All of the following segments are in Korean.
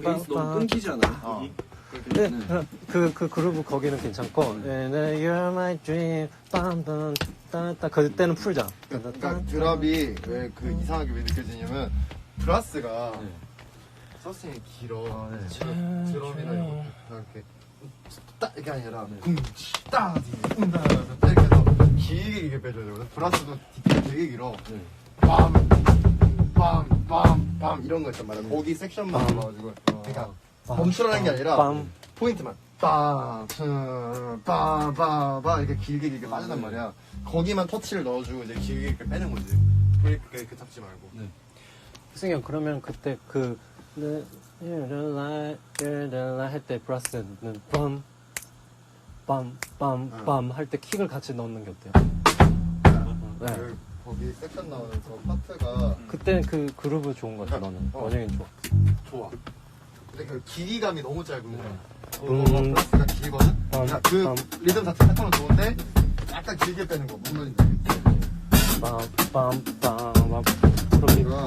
브레이크. 베이스 너무 끊기잖아. 어. 네, 그, 그 그루브 거기는 괜찮고, You're my dream, 빰빰, 따따, 그때는 풀자. 그러니까 드랍이 왜 그 이상하게 왜 느껴지냐면 브라스가 서스팅이 길어. 그 드럼이나 이런 것도 다 이렇게 딱 이게 아니라 쿵치 따 이렇게 길게 길게 빼줘야 되거든. 브라스도 디테일 되게 길어. 빰 빰 빰 빰 이런 거 있단 말이야. 거기 섹션만 잡아가지고 그러니까 멈추라는 게 아니라 빰. 포인트만 빰 빰 빰빰 이렇게 길게 길게 빠진단 말이야. 거기만 터치를 넣어주고 이제 길게 이렇게 빼는 거지. 브레이크 이렇게 잡지 말고. 승희 형, 그러면 그때 그, you're the light 할때 브라스는 빰, 빰, 빰, 빰 할 때 킥을 같이 넣는 게 어때요? 네. 그 거기 섹션 나오는 저 파트가 그때는 그 그루브 좋은 것 같아, 너는. 어. 원영이 좋아. 좋아. 근데 그 길이감이 너무 짧은 거야. 음. 음. 플러스가 길거든? 그러니까 그 음. 리듬 자체 패턴은 좋은데 약간 길게 빼는 거. 무슨 말인지 알겠지? 빰, 빰, 빰, 빰. 그럼 그냥.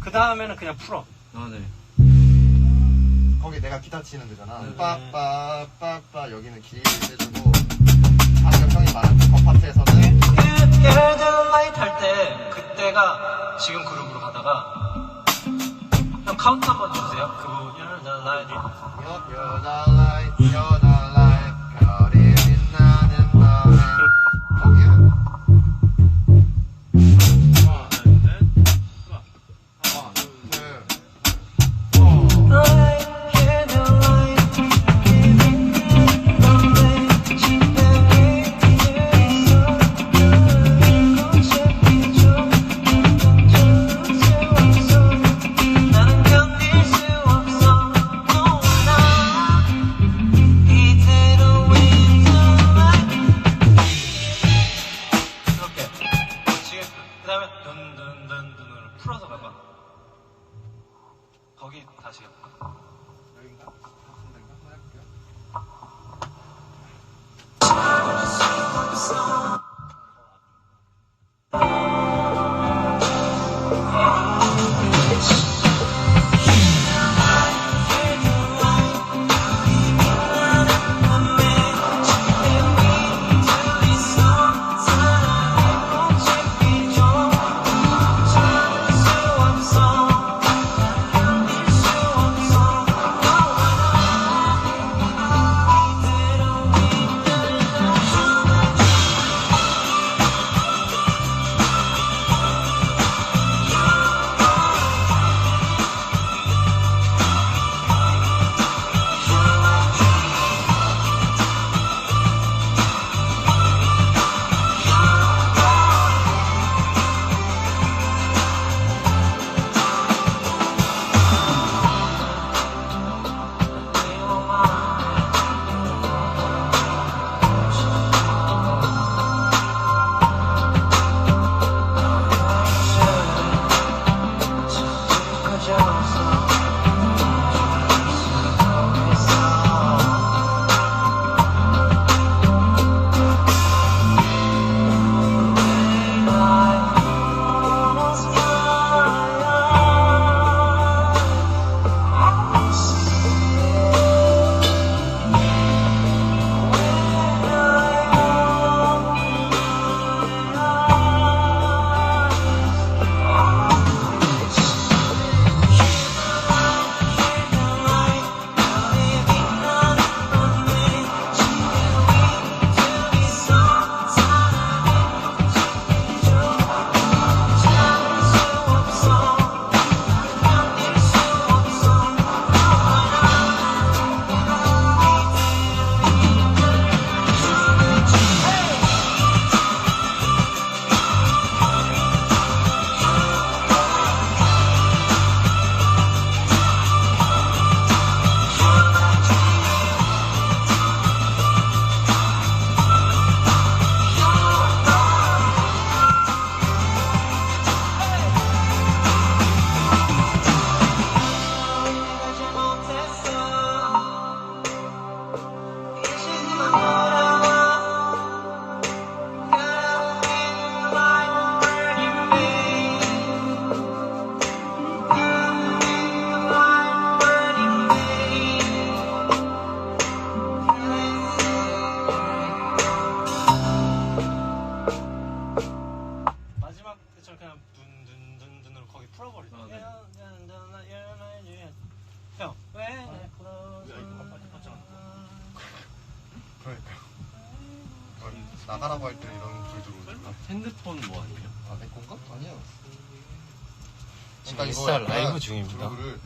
다음에는 그냥 풀어. 아 네. 거기 내가 기타 치는 데잖아. 네. 빠빠 빠빠 여기는 길게 해주고 방금 형이 말한 그 파트에서는 예드라이트 할 때 그때가 지금 그룹으로 가다가 형 카운트 한번 주세요. you're the 거기 다시. 여긴가? 같은 데인가? 한번 해볼게요. 그러니까. 아니, 나가라고 할 때 이런 불 들어오지. 핸드폰 뭐 아니에요? 아, 내 건가? 아니야. 지금 이거 인스타 약간 라이브 중입니다. 네.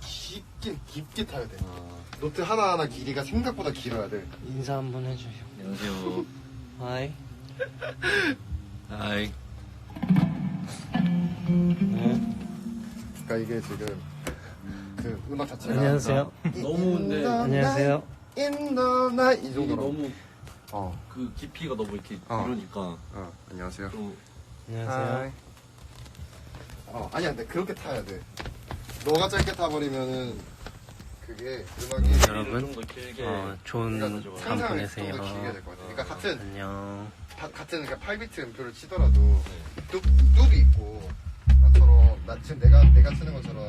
깊게 깊게 타야 돼. 아, 노트 하나하나 길이가 생각보다 길어야 돼. 인사 한 번 해주세요. 안녕하세요. 하이. 아이. 네. 그러니까 이게 지금 그 음악 자체가 안녕하세요. 너무 근데 안녕하세요. In the night 이 이게 정도로. 너무 어, 그 깊이가 너무 이렇게 어. 이러니까 어, 안녕하세요. 좀 안녕하세요. 어, 아니야, 근데 그렇게 타야 돼. 너가 짧게 타버리면은 그게 음악이 여러분, 좀더 길게 어, 좋은 그러니까 밤 상상을 보내세요. 좀더 길게 될것 같아. 그러니까 같은 안녕. 다- 같은 그러니까 8비트 음표를 치더라도 뚝 뚝이 있고 나도 것처럼 나 지금 내가 내가 치는 것처럼